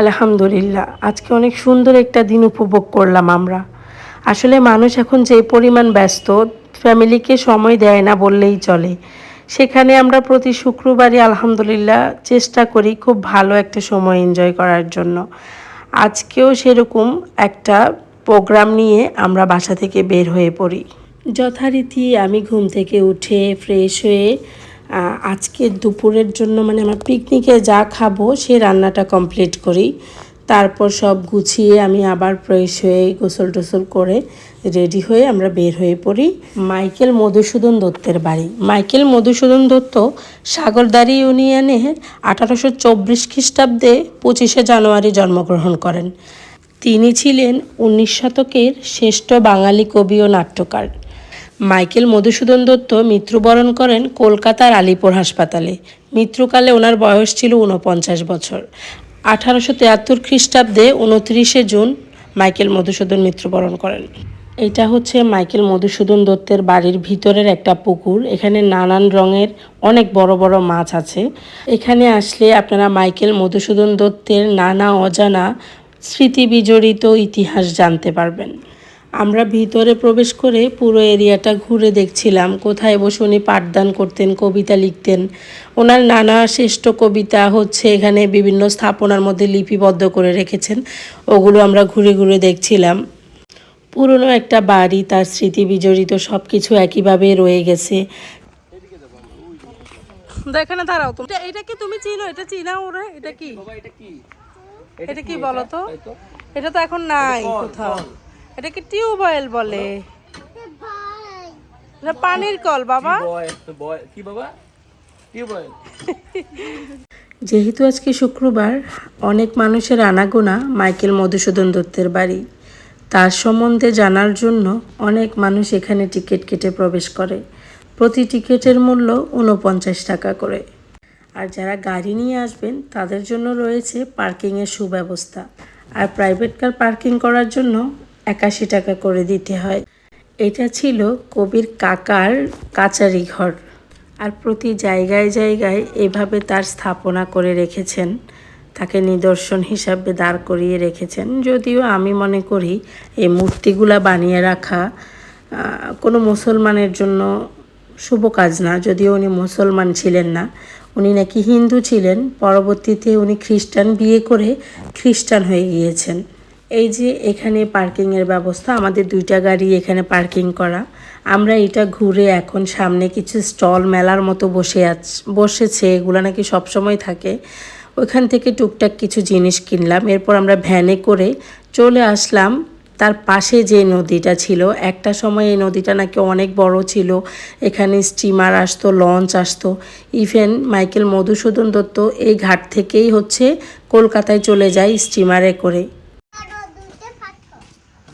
আলহামদুলিল্লাহ, আজকে অনেক সুন্দর একটা দিন উপভোগ করলাম আমরা। আসলে মানুষ এখন যে পরিমাণ ব্যস্ত, ফ্যামিলিকে সময় দেয় না বললেই চলে। সেখানে আমরা প্রতি শুক্রবারই আলহামদুলিল্লাহ চেষ্টা করি খুব ভালো একটা সময় এনজয় করার জন্য। আজকেও সেরকম একটা প্রোগ্রাম নিয়ে আমরা বাসা থেকে বের হয়ে পড়ি। যথারীতি আমি ঘুম থেকে উঠে ফ্রেশ হয়ে আজকে দুপুরের জন্য মানে আমার পিকনিকে যা খাব সে রান্নাটা কমপ্লিট করি। তারপর সব গুছিয়ে আমি আবার ফ্রেশ হয়ে গোসল টোসল করে রেডি হয়ে আমরা বের হয়ে পড়ি মাইকেল মধুসূদন দত্তের বাড়ি। মাইকেল মধুসূদন দত্ত সাগরদারি ইউনিয়নে আঠারোশো চব্বিশ খ্রিস্টাব্দে পঁচিশে জানুয়ারি জন্মগ্রহণ করেন। তিনি ছিলেন উনিশ শতকের শ্রেষ্ঠ বাঙালি কবি ও নাট্যকার। মাইকেল মধুসূদন দত্ত মৃত্যুবরণ করেন কলকাতার আলিপুর হাসপাতালে। মৃত্যুকালে ওনার বয়স ছিল ঊনপঞ্চাশ বছর। আঠারোশো তেয়াত্তর খ্রিস্টাব্দে উনত্রিশে জুন মাইকেল মধুসূদন মৃত্যুবরণ করেন। এটা হচ্ছে মাইকেল মধুসূদন দত্তের বাড়ির ভিতরের একটা পুকুর। এখানে নানান রঙের অনেক বড় বড় মাছ আছে। এখানে আসলে আপনারা মাইকেল মধুসূদন দত্তের নানা অজানা স্মৃতি বিজড়িত ইতিহাস জানতে পারবেন। আমরা ভিতরে প্রবেশ করে পুরো এরিয়াটা ঘুরে দেখছিলাম। কোথায় বসে উনি পাঠদান করতেন কবিতা লিখতেন। ওনার নানা শ্রেষ্ঠ কবিতা হচ্ছে এখানে বিভিন্ন স্থাপনার মধ্যে লিপিবদ্ধ করে রেখেছেন। ওগুলো আমরা ঘুরে ঘুরে দেখছিলাম। পুরনো একটা বাড়ি তার স্মৃতি বিজড়িত সব কিছু একইভাবে রয়ে গেছে। এখানে দাঁড়াও তুমি এটা- এটা কি তুমি চিনো? এটা চিনাও ওরা? এটা কি? এটা কি? বলো তো? এটা তো এখন নাই কোথাও। এটা কি টিউবওয়েল বলে। পানির কল বাবা। কি বাবা? টিউবওয়েল যেহেতু আজকে শুক্রবার অনেক মানুষের আনাগোনা মাইকেল মধুসূদন দত্তের বাড়ি। তার সম্বন্ধে জানার জন্য অনেক মানুষ এখানে টিকিট কেটে প্রবেশ করে। প্রতি টিকিটের মূল্য উনপঞ্চাশ টাকা করে। আর যারা গাড়ি নিয়ে আসবেন তাদের জন্য রয়েছে পার্কিংয়ের সুব্যবস্থা। আর প্রাইভেট কার পার্কিং করার জন্য একাশি টাকা করে দিতে হয়। এটা ছিল কবির কাকার কাচারি ঘর। আর প্রতি জায়গায় জায়গায় এভাবে তার স্থাপনা করে রেখেছেন। তাকে নিদর্শন হিসাবে দাঁড় করিয়ে রেখেছেন। যদিও আমি মনে করি, এই মূর্তিগুলা বানিয়ে রাখা কোনো মুসলমানের জন্য শুভ কাজ না। যদিও উনি মুসলমান ছিলেন না। উনি নাকি হিন্দু ছিলেন। পরবর্তীতে উনি খ্রিস্টান বিয়ে করে খ্রিস্টান হয়ে গিয়েছেন। এই যে এখানে পার্কিংয়ের ব্যবস্থা, আমাদের দুইটা গাড়ি এখানে পার্কিং করা। আমরা এটা ঘুরে এখন সামনে কিছু স্টল মেলার মতো বসে আছ, বসেছে, এগুলো নাকি সবসময় থাকে। ওইখান থেকে টুকটাক কিছু জিনিস কিনলাম, এরপর আমরা ভ্যানে করে চলে আসলাম। তার পাশে যে নদীটা ছিল, একটা সময় এই নদীটা নাকি অনেক বড় ছিল। এখানে স্টিমার আসতো লঞ্চ আসতো। ইভেন মাইকেল মধুসূদন দত্ত এই ঘাট থেকেই হচ্ছে কলকাতায় চলে যায় স্টিমারে করে।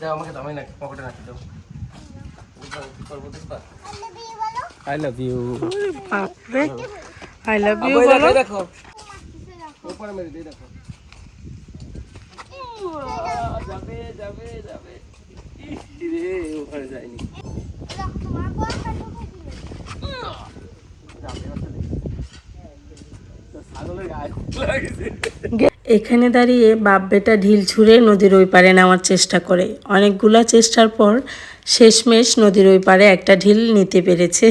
দাও আমাকে দাও আমি না পকেটে রাখি দাও। আই লাভ ইউ বাপরে। আই লাভ ইউ বলো। দেখো উপরে মেরে দিয়ে দেখো। যাবে যাবে যাবে। রে ওখানে যায়নি। ছাগলের গায়ে লাগছে এখানে দাঁড়িয়ে বাপ বেটা ঢিল ছুঁড়ে নদীর ওই পারে নেওয়ার চেষ্টা করে। অনেকগুলা চেষ্টার পর শেষমেশ নদীর ওই পারে একটা ঢিল নিতে পেরেছে।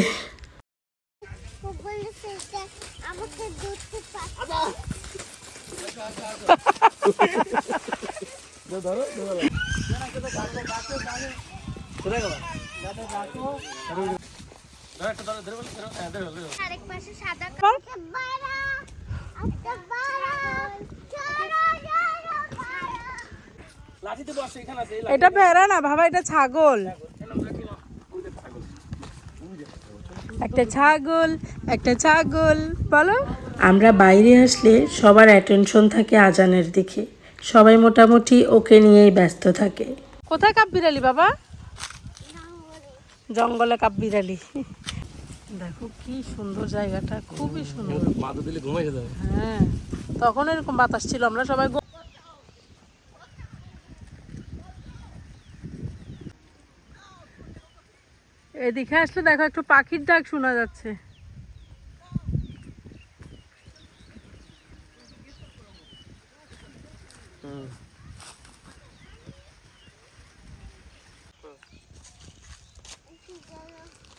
আরেক পাশে সাদা কাপড় বাড়া একটা বাড়া চলো চলো বাড়া লাঠিতে বসে এখানে আছে এই এটা ভেড়া না বাবা এটা ছাগল। একটা ছাগল একটা ছাগল বলো। আমরা বাইরে আসলে সবার অ্যাটেনশন থাকে আজানের দিকে। সবাই মোটামুটি ওকে নিয়েই ব্যস্ত থাকে। কোথায় কাপ বিড়ালি বাবা? জঙ্গলে কাপ বিড়ালি। দেখো কি সুন্দর জায়গাটা খুবই সুন্দর। মাথা দিলে ঘুমাই হ্যাঁ তখন এরকম বাতাস ছিল আমরা সবাই এদিকে আসলে দেখো একটু পাখির ডাক শোনা যাচ্ছে।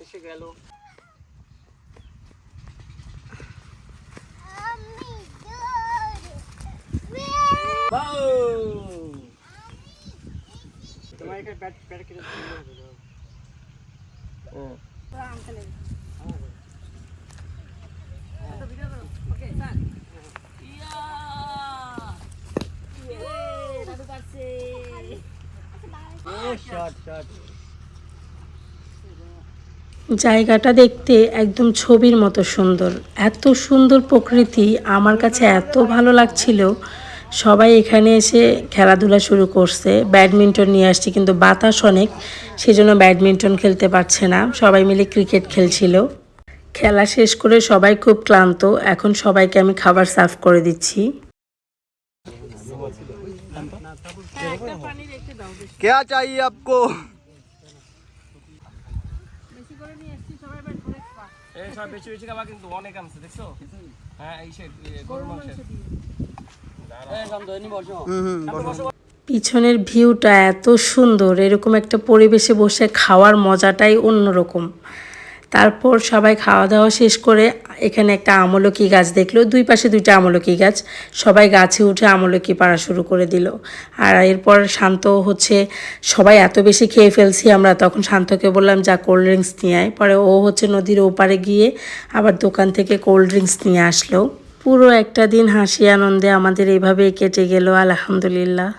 এসে গেল। তোমার এখানে ব্যাট ব্যাট কিনে জায়গাটা দেখতে একদম ছবির মতো সুন্দর। এত সুন্দর প্রকৃতি আমার কাছে এত ভালো লাগছিল। সবাই এখানে এসে খেলাধুলা শুরু করছে ব্যাডমিন্টন নিয়ে আসছে কিন্তু বাতাস অনেক সেজন্য ব্যাডমিন্টন খেলতে পারছে না সবাই মিলে ক্রিকেট খেলছিল খেলা শেষ করে সবাই খুব ক্লান্ত এখন সবাইকে আমি খাবার সার্ভ করে দিচ্ছি क्या चाहिए आपको এই সব বেশি বেশি খাবার কিন্তু অনেক আনছে দেখছো হ্যাঁ এই সে গরুর মাংস পিছনের ভিউটা এত সুন্দর, এরকম একটা পরিবেশে বসে খাওয়ার মজাটাই অন্যরকম। তারপর সবাই খাওয়া দাওয়া শেষ করে এখানে একটা আমলকি গাছ দেখল, দুই পাশে দুইটা আমলকি গাছ। সবাই গাছে উঠে আমলকি পাড়া শুরু করে দিল। আর এরপর শান্ত হচ্ছে, সবাই এত বেশি খেয়ে ফেলছি আমরা, তখন শান্তকে বললাম, যা কোল্ড ড্রিঙ্কস নিয়ে আয়। পরে ও হচ্ছে নদীর ওপারে গিয়ে আবার দোকান থেকে কোল্ড ড্রিঙ্কস নিয়ে আসলো। পুরো একটা দিন হাসি আনন্দে আমাদের এভাবেই কেটে গেল আলহামদুলিল্লাহ।